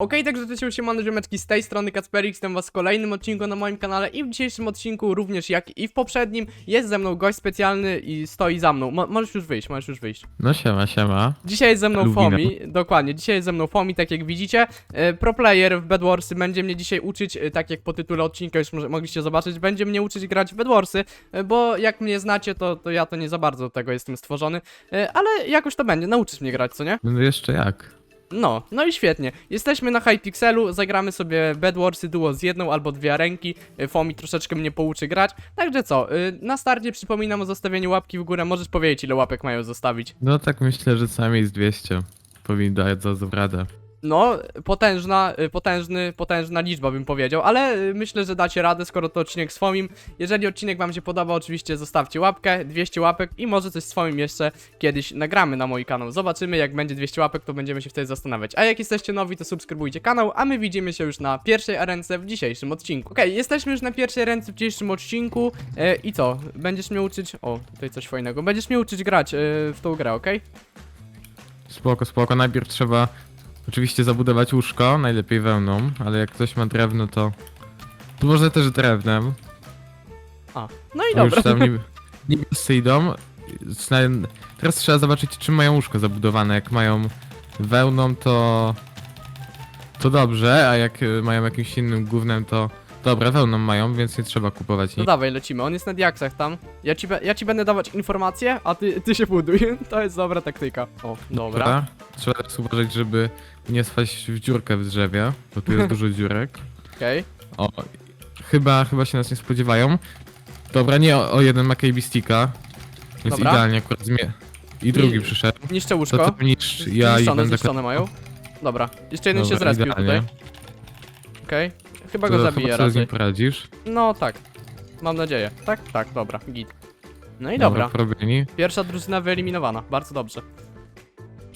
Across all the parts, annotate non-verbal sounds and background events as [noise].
Okej, także to się siemano ziomeczki, z tej strony Kacperix, jestem was w kolejnym odcinku na moim kanale i w dzisiejszym odcinku również jak i w poprzednim jest ze mną gość specjalny i stoi za mną. Mo możesz już wyjść, możesz już wyjść. No siema, siema. Dzisiaj jest ze mną Lubina. Fomi, dokładnie, dzisiaj jest ze mną Fomi, tak jak widzicie. E, Pro player w Bedwarsy będzie mnie dzisiaj uczyć, e, tak jak po tytule odcinka już może, mogliście zobaczyć, będzie mnie uczyć grać w Bedwarsy, e, bo jak mnie znacie, to, to ja to nie za bardzo do tego jestem stworzony, e, ale jakoś to będzie, nauczysz mnie grać, co nie? No jeszcze jak? No, no i świetnie. Jesteśmy na Hypixelu, zagramy sobie Bedwarsy duo z jedną albo dwie ręki. Y, Fomi troszeczkę mnie pouczy grać. Także co, y, na starcie przypominam o zostawieniu łapki w górę. Możesz powiedzieć, ile łapek mają zostawić. No tak myślę, że najmniej z 200 powinni dać za radę. No, potężna, y, potężny, potężna liczba bym powiedział, ale y, myślę, że dacie radę, skoro to odcinek z. Jeżeli odcinek wam się podoba, oczywiście zostawcie łapkę, 200 łapek i może coś z jeszcze kiedyś nagramy na mój kanał. Zobaczymy, jak będzie 200 łapek, to będziemy się wtedy zastanawiać. A jak jesteście nowi, to subskrybujcie kanał, a my widzimy się już na pierwszej arence w dzisiejszym odcinku. Okej, jesteśmy już na pierwszej arence w dzisiejszym odcinku e, i co? Będziesz mnie uczyć... O, tutaj coś fajnego. Będziesz mnie uczyć grać e, w tą grę, okej? Spoko, spoko. Najpierw trzeba oczywiście zabudować łóżko, najlepiej wełną, ale jak ktoś ma drewno, to... To może też drewnem. A, no i już dobra. tam niby, [laughs] niebiescy idą. Teraz trzeba zobaczyć, czy mają łóżko zabudowane. Jak mają wełną, to... To dobrze, a jak y, mają jakimś innym gównem, to... Dobra, wełną mają, więc nie trzeba kupować No nic. dawaj, lecimy. On jest na diaksach tam. Ja ci, be- ja ci będę dawać informacje, a ty, ty się buduj. [laughs] To jest dobra taktyka. O, dobra. Trzeba też uważać, żeby nie spaść w dziurkę w drzewie, bo tu jest [laughs] dużo dziurek. Okej. O, chyba, chyba się nas nie spodziewają. Dobra, nie, o, o jeden ma KB sticka, więc Dobra. idealnie akurat zmie... I drugi I- przyszedł. Niszczę To łóżko. ty ja i zniszczone, będę... zniszczone mają. Dobra. Jeszcze jeden się Dobra, zrespił idealnie. tutaj. Okej. Chyba To go chyba zabiję sobie z nim raczej. poradzisz. No tak. Mam nadzieję. Tak? Tak, dobra. Git. No i dobra. porobieni. Pierwsza drużyna wyeliminowana. Bardzo dobrze.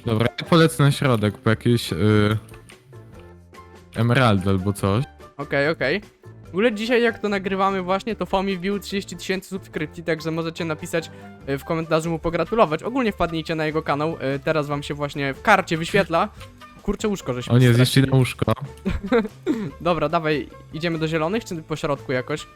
Dobra, ja polecę na środek po jakieś... Y... Emerald albo coś. Okej, okej. W ogóle dzisiaj jak to nagrywamy właśnie, to Fomi wbił 30 tysięcy subskrypcji, także możecie napisać y, w komentarzu mu pogratulować. Ogólnie wpadnijcie na jego kanał, y, teraz wam się właśnie w karcie wyświetla. Kurczę łóżko, żeśmy O nie, stracili. zniszczyli na łóżko. [laughs] Dobra, dawaj, idziemy do zielonych, czy po środku jakoś?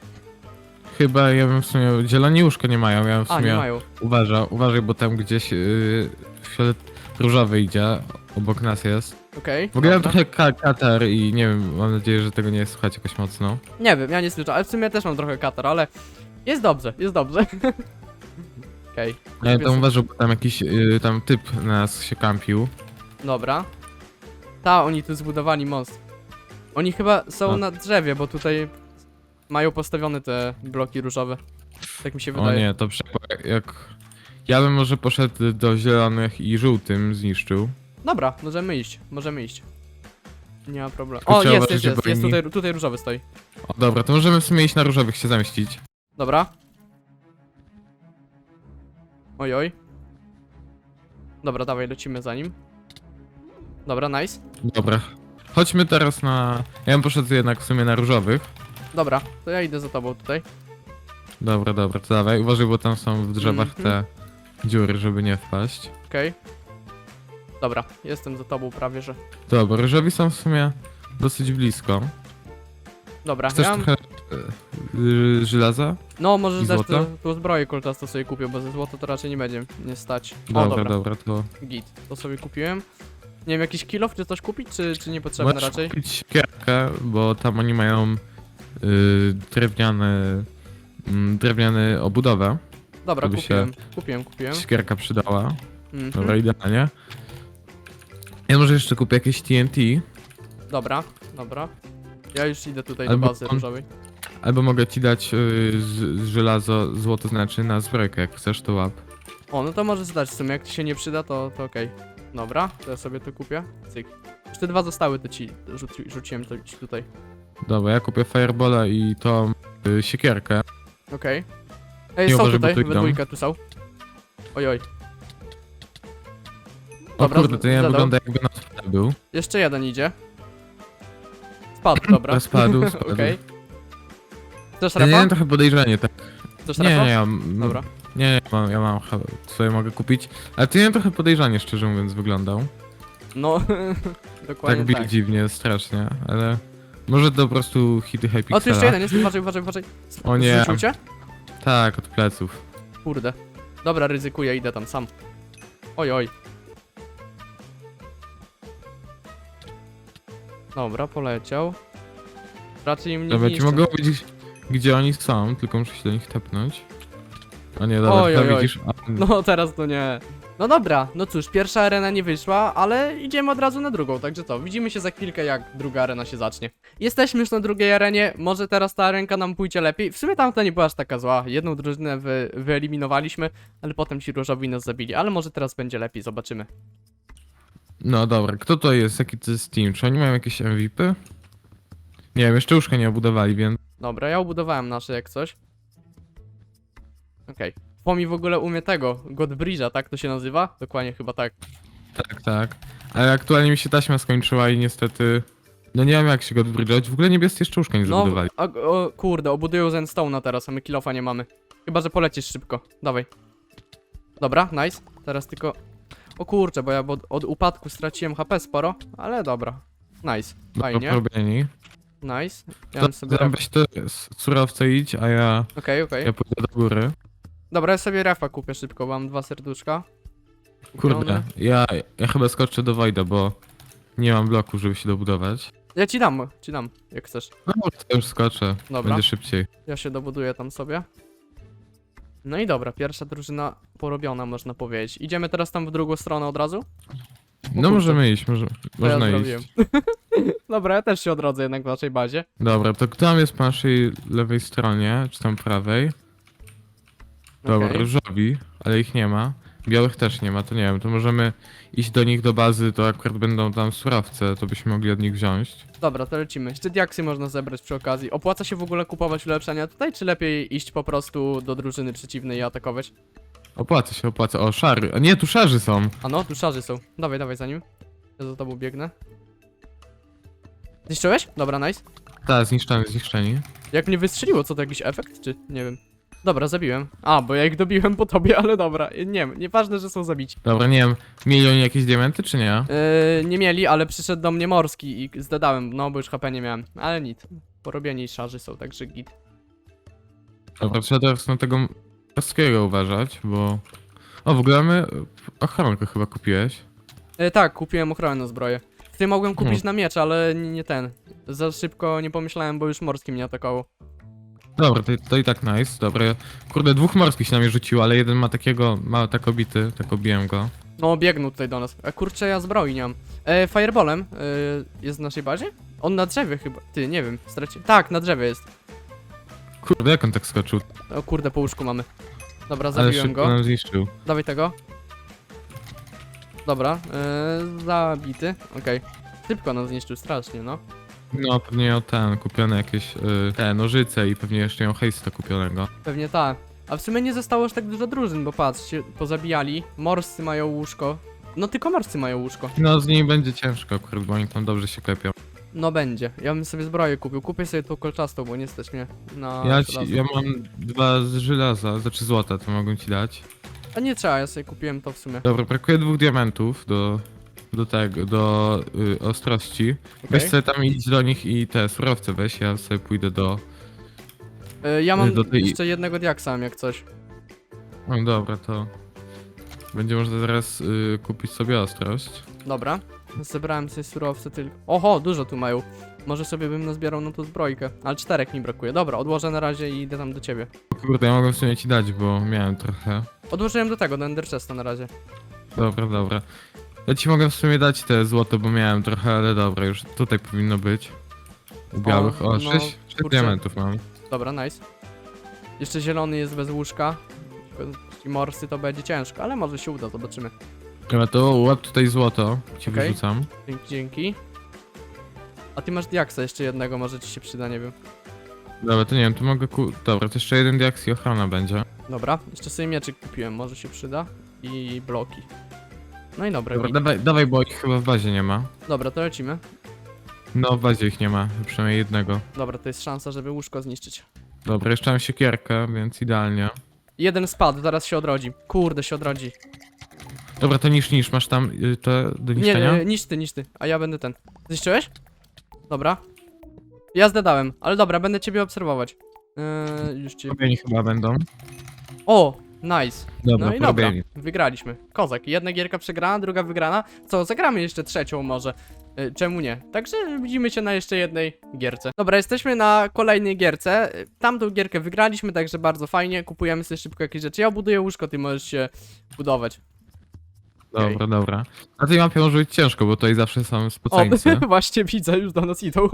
Chyba ja bym w sumie... Zieloni łóżko nie mają, ja bym w A, sumie... nie mają. Uważaj, uważaj, bo tam gdzieś yy, fiolet różowy idzie, obok nas jest. Okej. W ogóle mam dobra. trochę ka katar i nie wiem, mam nadzieję, że tego nie słychać jakoś mocno. Nie wiem, ja nie słyszę, ale w sumie też mam trochę katar, ale jest dobrze, jest dobrze. [laughs] Okej, Ja tam uważał, bo tam jakiś yy, tam typ na nas się kampił. dobra. Ta, oni tu zbudowali most. Oni chyba są A. na drzewie, bo tutaj mają postawione te bloki różowe. Tak mi się O wydaje. nie, to przekła jak... Ja bym może poszedł do zielonych i żółtym zniszczył. Dobra, możemy iść, możemy iść. Nie ma problemu. Tylko O, trzeba jest, uważać, jest, jest, jest, inni- tutaj, tutaj różowy stoi. O dobra, to możemy w sumie iść na różowych się zamieścić. Dobra. Oj, oj. Dobra, dawaj, lecimy za nim. Dobra, nice. Dobra. Chodźmy teraz na... Ja bym poszedł jednak w sumie na różowych. Dobra, to ja idę za tobą tutaj. Dobra, dobra, to dawaj. Uważaj, bo tam są w drzewach Mhm. te dziury, żeby nie wpaść. Okej. Dobra, jestem za tobą prawie, że. Dobra, różowi są w sumie dosyć blisko. Dobra, Chcesz ja mam... trochę y, żelaza? No, możesz i dać złota? tu, tu zbroję kolczasto sobie kupię, bo ze złota to raczej nie będzie nie stać. O, Dobra, dobra, dobra, to git. To sobie kupiłem. Nie wiem, jakiś kilof czy coś kupić, czy, czy niepotrzebne możesz raczej? kupić siekierkę, bo tam oni mają y, drewniane, mm, drewniane obudowę. Dobra, żeby kupiłem, kupiłem, kupiłem. Siekierka przydała. Mhm. Dobra, idealnie. Ja może jeszcze kupię jakieś TNT, Dobra, dobra. Ja już idę tutaj Albo do bazy różowej. albo mogę ci dać y, z, z żelazo, złoto znaczy na zbrojkę, jak chcesz to łap. O, no to możesz dać w sumie, jak ci się nie przyda, to, to okej. Dobra, to ja sobie to kupię. Cyk. Już te dwa zostały, to ci rzuci, rzuciłem to ci tutaj. Dobra, ja kupię firebola i tą y, siekierkę. Okej. Ej, Nie są uważaj, bo tutaj, tu we idą. dwójkę tu są. Oj, oj. O Dobra, kurde, to nie zadał. wygląda jakby na spadł był. Jeszcze jeden idzie. Spadł, [clears throat] dobra. Spadł, spadł. [laughs] Okej. Chcesz Ja wiem, trochę podejrzanie, tak. Chcesz Nie, repa? nie, ja, m- Dobra. nie, nie, ja mam, ja mam ha- sobie mogę kupić. Ale ty nie trochę podejrzanie, szczerze mówiąc, wyglądał. No, [laughs] dokładnie tak tak. dziwnie, strasznie, ale... Może to po prostu hity. O, tu jeszcze jeden jest, uważaj, uważaj, uważaj. O nie. Zrzucił cię? Tak, od pleców. Kurde. Dobra, ryzykuję, idę tam sam. Oj, oj. Dobra, poleciał. Raczej mnie Dobra, ci mogę powiedzieć, gdzie oni są, tylko muszę się do nich tepnąć. O nie, dobra, Oj, oj, oj. widzisz... A, No teraz to nie. No dobra, no cóż, pierwsza arena nie wyszła, ale idziemy od razu na drugą, także to, widzimy się za chwilkę jak druga arena się zacznie. Jesteśmy już na drugiej arenie, może teraz ta arenka nam pójdzie lepiej. W sumie tamta nie była aż taka zła, jedną drużynę wy, wyeliminowaliśmy, ale potem ci różowi nas zabili, ale może teraz będzie lepiej, zobaczymy. No dobra, kto to jest? Jaki to jest team? Czy oni mają jakieś MVP? Nie wiem, jeszcze łóżka nie obudowali, więc... Dobra, ja ubudowałem nasze jak coś. Okej. Pomi w ogóle umie tego, Godbridge'a, tak to się nazywa? Dokładnie chyba tak. Tak, tak. Ale aktualnie mi się taśma skończyła i niestety... No nie wiem jak się go odbrydzać. W ogóle niebiescy jeszcze łóżka nie No, zabudowali. a, o, kurde, obudują Zenstone'a teraz, a my kilofa nie mamy. Chyba, że polecisz szybko. Dawaj. Dobra, nice. Teraz tylko... O kurczę, bo ja od, od upadku straciłem HP sporo, ale dobra. Nice. Dobra, Fajnie. porobieni. Nice. Ja bym sobie... weź te s- surowce idź, a ja, Okej, okej. ja pójdę do góry. Dobra, ja sobie refa kupię szybko, bo mam dwa serduszka. Kurde, Kupione. ja, ja chyba skoczę do Wojda, bo nie mam bloku, żeby się dobudować. Ja ci dam, ci dam, jak chcesz. No, to już skoczę. Dobra. Będzie szybciej. Ja się dobuduję tam sobie. No i dobra, pierwsza drużyna porobiona, można powiedzieć. Idziemy teraz tam w drugą stronę od razu? No możemy iść, może, To można ja iść. [laughs] dobra, ja też się odrodzę jednak w naszej bazie. Dobra, to kto tam jest po naszej lewej stronie, czy tam prawej? Dobra, Okej. różowi, ale ich nie ma. Białych też nie ma, to nie wiem, to możemy iść do nich do bazy, to akurat będą tam surowce, to byśmy mogli od nich wziąć. Dobra, to lecimy. Jeszcze diaksy można zebrać przy okazji. Opłaca się w ogóle kupować ulepszenia tutaj, czy lepiej iść po prostu do drużyny przeciwnej i atakować? Opłaca się, opłaca. O, szary. A nie, tu szarzy są. A no, tu szarzy są. Dawaj, dawaj za nim. Ja za tobą biegnę. Zniszczyłeś? Dobra, nice. Tak, zniszczeni, zniszczeni. Jak mnie wystrzeliło, co to jakiś efekt, czy nie wiem? Dobra, zabiłem. A, bo ja ich dobiłem po tobie, ale dobra. Nie wiem, nieważne, że są zabici. Dobra, nie wiem, mieli oni jakieś diamenty, czy nie? Yy, nie mieli, ale przyszedł do mnie morski i zdadałem, no bo już HP nie miałem. Ale nic. Porobieni szarzy są, także git. Dobra, trzeba teraz na tego morskiego uważać, bo... O, w ogóle my... Ochronkę chyba kupiłeś. E, tak, kupiłem ochronną zbroję. Ty mogłem kupić Hmm. na miecz, ale nie, nie ten. Za szybko nie pomyślałem, bo już morski mnie atakował. Dobra, to, to i tak nice, dobra. Kurde, dwóch morskich się na mnie rzuciło, ale jeden ma takiego, ma tak obity, tak obiłem go. No, biegną tutaj do nas. E, kurczę, ja zbroi nie mam. E, fireballem e, jest w naszej bazie? On na drzewie chyba. Ty, nie wiem, straci. Tak, na drzewie jest. Kurde, jak on tak skoczył? O kurde, po łóżku mamy. Dobra, Ale zabiłem szybko go. nam zniszczył. Dawaj tego. Dobra, e, zabity. Okej. Szybko nas zniszczył strasznie, no. No, pewnie miał ten, kupione jakieś, y, te nożyce i pewnie jeszcze miał hejsta kupionego. Pewnie tak. A w sumie nie zostało aż tak dużo drużyn, bo patrzcie, pozabijali. Morscy mają łóżko. No tylko morscy mają łóżko. No, z nimi będzie ciężko akurat, bo oni tam dobrze się klepią. No będzie. Ja bym sobie zbroję kupił. Kupię sobie tą kolczastą, bo nie stać mnie na Ja, żelazo. ci, ja mam dwa z żelaza, znaczy złota, to mogę ci dać. A nie trzeba, ja sobie kupiłem to w sumie. Dobra, brakuje dwóch diamentów do, do tego, do y, ostrości. Weź Okej. sobie tam idź do nich i te surowce weź, ja sobie pójdę do... E, Ja mam do tej- jeszcze jednego diaksa, mam jak coś. No dobra, to... Będzie można zaraz y, kupić sobie ostrość. Dobra. Zebrałem sobie surowce tylko. Oho, dużo tu mają. Może sobie bym nazbierał na tą zbrojkę. Ale czterech mi brakuje. Dobra, odłożę na razie i idę tam do ciebie. O Kurde, ja mogę w sumie ci dać, bo miałem trochę. Odłożyłem do tego, do Ender Chesta na razie. Dobra, dobra. Ja ci mogę w sumie dać te złoto, bo miałem trochę, ale dobra, już tutaj powinno być. U białych. O, no, sześć, sześć kurczę. diamentów mam. Dobra, nice. Jeszcze zielony jest bez łóżka. I morsy to będzie ciężko, ale może się uda, zobaczymy. Dobra, to łap tutaj złoto, ci Okej. wyrzucam. Dzięki, dzięki. A ty masz diaksa jeszcze jednego, może ci się przyda, nie wiem. Dobra, to nie wiem, to mogę ku... Dobra, to jeszcze jeden diaks i ochrona będzie. Dobra, jeszcze sobie mieczyk kupiłem, może się przyda. I bloki. No i dobra, Dobra, git. dawaj, dawaj, bo ich chyba w bazie nie ma. dobra, to lecimy. No, w bazie ich nie ma, przynajmniej jednego. Dobra, to jest szansa, żeby łóżko zniszczyć. Dobra, jeszcze mam siekierkę, więc idealnie. Jeden spadł, zaraz się odrodzi. Kurde, się odrodzi. Dobra, to niż niż, masz tam y, to do Nie, niszczenia? nie, niż ty, niż ty, a ja będę ten. Zniszczyłeś? Dobra. Ja zdadałem, ale dobra, będę ciebie obserwować. Yy, już cię... Robieni chyba będą. O, nice. Dobra, No i dobra, porobieni. wygraliśmy. Kozak, jedna gierka przegrana, druga wygrana. Co, zagramy jeszcze trzecią może. Y, Czemu nie? Także widzimy się na jeszcze jednej gierce. Dobra, jesteśmy na kolejnej gierce. Y, Tamtą gierkę wygraliśmy, także bardzo fajnie. Kupujemy sobie szybko jakieś rzeczy. Ja buduję łóżko, ty możesz się budować. Dobra, dobra. Na tej mapie może być ciężko, bo tutaj zawsze są O, spoceńcy. [laughs] właśnie widzę, już do nas idą. [laughs]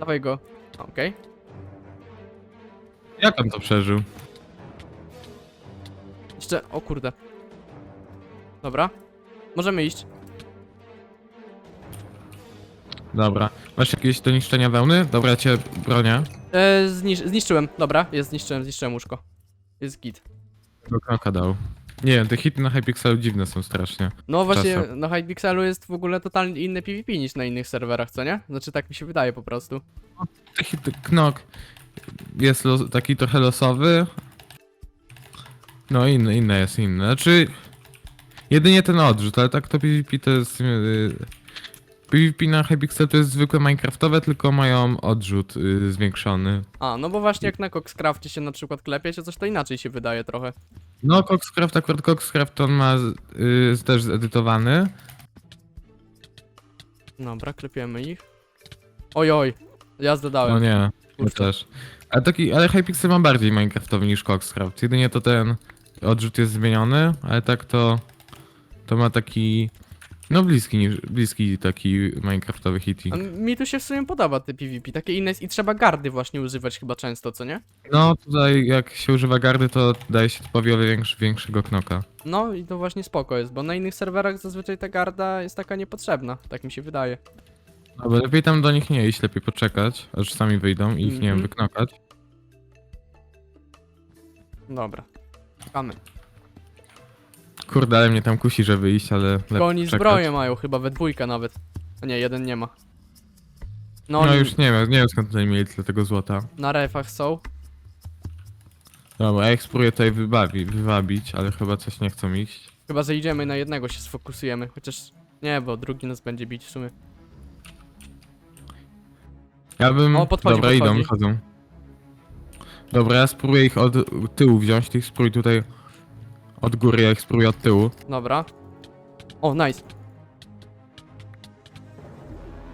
Dawaj go. Okej. Jak on to przeżył? Jeszcze, o kurde. Dobra. Możemy iść. Dobra. Masz jakieś do niszczenia wełny? Dobra, ja cię bronię. E, znisz zniszczyłem, dobra, jest, zniszczyłem, zniszczyłem łóżko. Jest git. Do knoka dał. Nie wiem, te hity na Hypixelu dziwne są strasznie. No właśnie, Czasem. na Hypixelu jest w ogóle totalnie inny PvP niż na innych serwerach, co nie? Znaczy tak mi się wydaje po prostu. Te hity, knok jest los, taki trochę losowy. No inny, inne jest inne. Znaczy, jedynie ten odrzut, ale tak to PvP to jest... Yy, PvP na Hypixel to jest zwykłe Minecraftowe, tylko mają odrzut yy, zwiększony. A, no bo właśnie jak na Coxcrafcie się na przykład klepie, czy coś to inaczej się wydaje trochę. No, Coxcraft, akurat Coxcraft on ma yy, też zedytowany. Dobra, klepiemy ich. Oj, oj, ja zdadałem. No nie, Kurczę. też. Ale, taki, ale Hypixel ma bardziej Minecraftowy niż Coxcraft. Jedynie to ten odrzut jest zmieniony, ale tak to to ma taki no bliski niż bliski taki Minecraftowy hitting. A mi tu się w sumie podoba te PvP, takie inne jest i trzeba gardy właśnie używać chyba często, co nie? No tutaj jak się używa gardy, to daje się typowi o większy, większego knoka. No i to właśnie spoko jest, bo na innych serwerach zazwyczaj ta garda jest taka niepotrzebna, tak mi się wydaje. Bo lepiej tam do nich nie iść, lepiej poczekać, aż sami wyjdą i ich nie wiem, Mhm. wyknokać. Dobra. Czekamy. Kurde, ale mnie tam kusi, żeby iść, ale lepiej Tylko oni poczekać. zbroję mają chyba we dwójkę nawet. A nie, jeden nie ma. No, No oni już nie wiem, nie wiem skąd tutaj mieli tyle tego złota. na refach są. Dobra, ja ich spróbuję tutaj wybawi, wywabić, ale chyba coś nie chcą iść. Chyba zejdziemy na jednego się sfokusujemy, chociaż nie, bo drugi nas będzie bić w sumie. Ja bym... O, podchodzi, Dobra, podchodzi. idą, chodzą. Dobra, ja spróbuję ich od tyłu wziąć, ty ich spróbuj tutaj od góry, ja ich spróbuję od tyłu. Dobra. O, nice.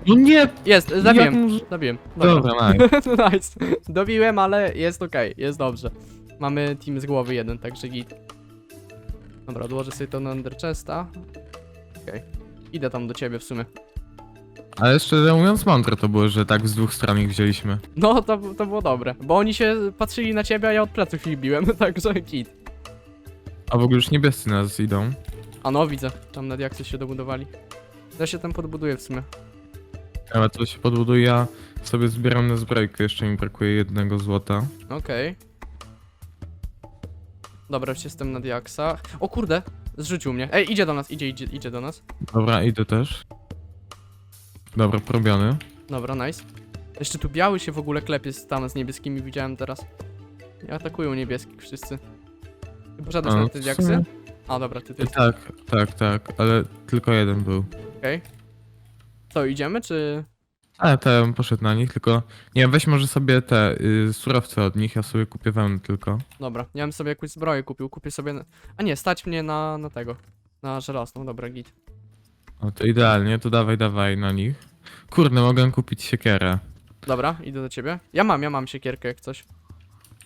No nie! Jest, zabiłem, może- zabiłem. Dobra. Dobra, [laughs] nice. nice. Dobiłem, ale jest okej, jest dobrze. Mamy team z głowy jeden, także git. Dobra, odłożę sobie to na Underchesta. Okej. Idę tam do ciebie w sumie. Ale szczerze mówiąc mądre to było, że tak z dwóch stron ich wzięliśmy. No, to, to było dobre, bo oni się patrzyli na ciebie, a ja od pleców ich biłem, [laughs] także git. A w ogóle już niebiescy nas idą. A no, widzę, tam nad jak się dobudowali. Ja się tam podbuduję w sumie. Ale to się podbuduje, ja sobie zbieram na zbrojkę, jeszcze mi brakuje jednego złota. Okej. Dobra, już jestem na diaksach. O kurde, zrzucił mnie. Ej, idzie do nas, idzie, idzie, idzie do nas. Dobra, idę też. Dobra, porobiony. Dobra, nice. Jeszcze tu biały się w ogóle klepie z tam z niebieskimi, widziałem teraz. I atakują niebieskich wszyscy. Ty A, na w te sumie- diaksy? A, dobra, ty, ty, Tak, tak, tak, ale tylko jeden był. okej. Co, idziemy, czy... Ale to ja bym poszedł na nich, tylko... Nie wiem, weź może sobie te y, surowce od nich, ja sobie kupię wełnę tylko. Dobra, ja bym sobie jakąś zbroję kupił, kupię sobie... A nie, stać mnie na, na tego. Na żelazną, dobra, git. O, to idealnie, to dawaj, dawaj na nich. Kurde, mogę kupić siekierę. Dobra, idę do ciebie. Ja mam, ja mam siekierkę jak coś.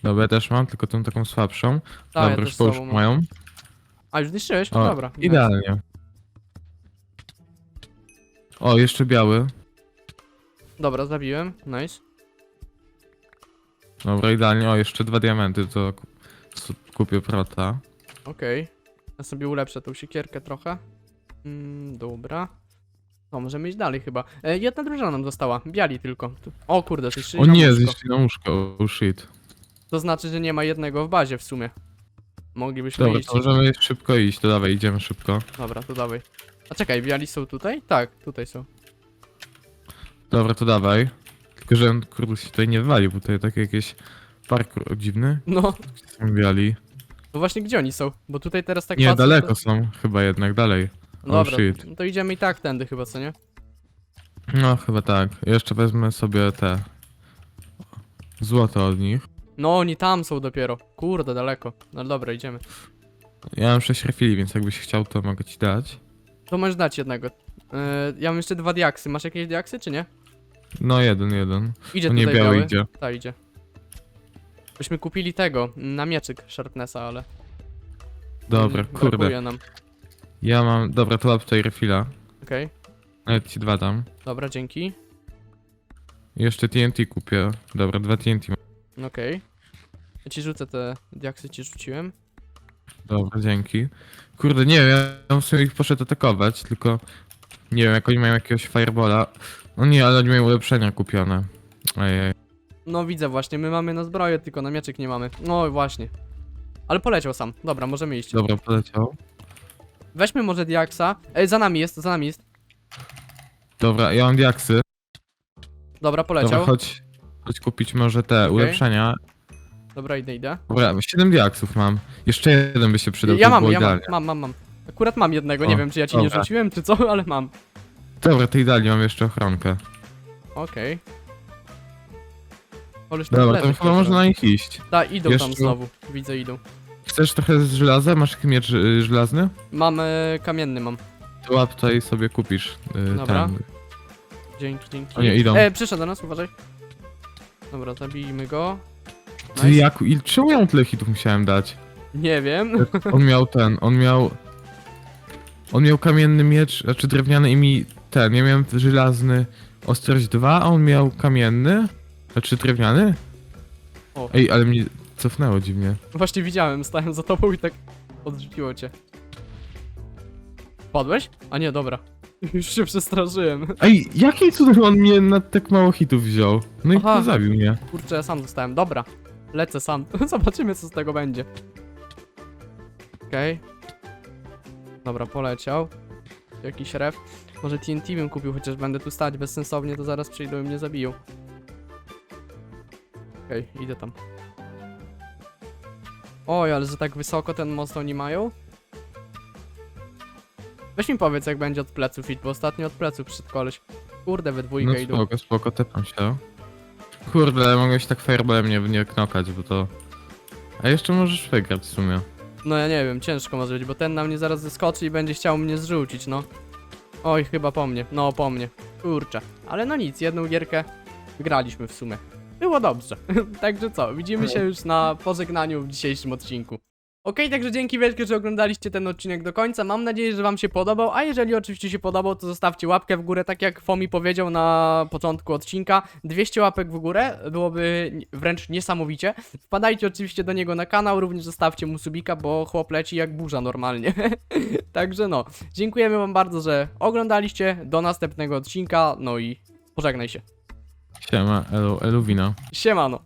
Dobra, ja też mam, tylko tą taką słabszą. Ja Dobra, też już mam. mają. A, już zniszczyłeś? O, dobra. idealnie. O, jeszcze biały. Dobra, zabiłem, nice. Dobra, idealnie. O, jeszcze dwa diamenty, to ku- s- kupię prota. Okej. Ja sobie ulepszę tą siekierkę trochę. Mm, dobra. No, możemy iść dalej chyba. E, jedna drużyna nam została. Biali tylko. Tu- O kurde, to O nie, łóżko. zjeśli na łóżko, oh shit. To znaczy, że nie ma jednego w bazie w sumie. Moglibyśmy Dobra, iść. to możemy szybko iść, to dawaj, idziemy szybko. Dobra, to dawaj. A czekaj, biali są tutaj? Tak, tutaj są. Dobra, to dawaj. Tylko, że on kurde się tutaj nie wali, bo tutaj takie jakieś parkour dziwny. No, Są biali. No właśnie, gdzie oni są? Bo tutaj teraz tak Nie, patrzę, daleko To... są, chyba jednak dalej. No Oh, Dobra, shit. to idziemy i tak tędy chyba, co nie? No, chyba tak. Jeszcze wezmę sobie te... Złoto od nich. No, oni tam są dopiero. Kurde, daleko. No dobra, idziemy. Ja mam 6 refili, więc jakbyś chciał, to mogę ci dać. To możesz dać jednego. Yy, ja mam jeszcze dwa diaksy. Masz jakieś diaksy, czy nie? No, jeden, jeden. Idzie No nie, tutaj biały idzie. Tak, idzie. Byśmy kupili tego, na mieczyk Sharpnessa, ale... Dobra, mm, kurde. Brakuje nam. Ja mam... Dobra, to łap tutaj refila. Okej, Nawet ci dwa dam. dobra, dzięki. Jeszcze TNT kupię. Dobra, dwa TNT mam. Okej. Ja ci rzucę te diaksy, ci rzuciłem. Dobra, dzięki. Kurde, nie wiem, ja bym w sumie ich poszedł atakować, tylko... Nie wiem, jak oni mają jakiegoś firebola. No nie, ale oni mają ulepszenia kupione. Ojej. No widzę właśnie, my mamy na zbroję, tylko na mieczyk nie mamy. No właśnie. Ale poleciał sam. Dobra, możemy iść. Dobra, poleciał. Weźmy może diaksa. Ej, za nami jest, za nami jest. Dobra, ja mam diaksy. Dobra, poleciał. Dobra, chodź, chodź kupić może te ulepszenia. Dobra, idę, idę. Dobra, 7 diaksów mam. Jeszcze jeden by się przydał, Ja to mam, było ja mam, idealnie. mam, mam, mam. Akurat mam jednego, nie O, wiem czy ja ci nie dobra. rzuciłem, czy co, ale mam. Dobra, to idealnie, mam jeszcze ochronkę. Okej. Koleś tam Dobra, leży, to chyba ktoś można na nich iść. Tak, idą tam Jeszcze- znowu. Widzę, idą. Chcesz trochę z żelaza? Masz miecz y, żelazny? Mam e, kamienny mam. To łap tutaj sobie kupisz y, Dobra. ten. Dzięki, dzięki. O nie, idą. E, przyszedł do nas, uważaj. Dobra, zabijmy go. Ty Nice. jak, il, czemu ja mu tyle hitów musiałem dać? Nie wiem. [laughs] On miał ten, on miał... On miał kamienny miecz, znaczy drewniany i mi ten, ja miałem żelazny ostrość 2, a on miał kamienny, znaczy drewniany. O. Ej, ale mnie cofnęło dziwnie. Właśnie widziałem, stałem za tobą i tak odrzuciło cię. Padłeś? A nie, dobra. [laughs] Już się przestraszyłem. Ej, jakim cudem on mnie na tak mało hitów wziął? No i Aha. to zabił mnie. Kurczę, ja sam zostałem. Dobra. Lecę sam. [laughs] Zobaczymy, co z tego będzie. Okej. Dobra, poleciał. Jakiś ref. Może TNT bym kupił, chociaż będę tu stać bezsensownie, to zaraz przyjdą i mnie zabiją. Okej, idę tam. Oj, ale że tak wysoko ten most oni mają? Weź mi powiedz, jak będzie od pleców iść, bo ostatnio od pleców przyszedł koleś. Kurde, we dwójkę No idą. spoko, spoko, tepam się. Kurde, mogę się tak fireballem nie, nie knokać, bo to... A jeszcze możesz wygrać w sumie. No ja nie wiem, ciężko może być, bo ten na mnie zaraz zeskoczy i będzie chciał mnie zrzucić, no. Oj, chyba po mnie. No, po mnie. Kurczę. Ale no nic, jedną gierkę wygraliśmy w sumie. Było dobrze. [laughs] także co, widzimy się już na pożegnaniu w dzisiejszym odcinku. Okej, także dzięki wielkie, że oglądaliście ten odcinek do końca. Mam nadzieję, że wam się podobał, a jeżeli oczywiście się podobał, to zostawcie łapkę w górę, tak jak Fomi powiedział na początku odcinka. 200 łapek w górę byłoby wręcz niesamowicie. Wpadajcie oczywiście do niego na kanał, również zostawcie mu subika, bo chłop leci jak burza normalnie. [laughs] Także no, dziękujemy wam bardzo, że oglądaliście. Do następnego odcinka, no i pożegnaj się. Siema, elu, eluwina. Siemano.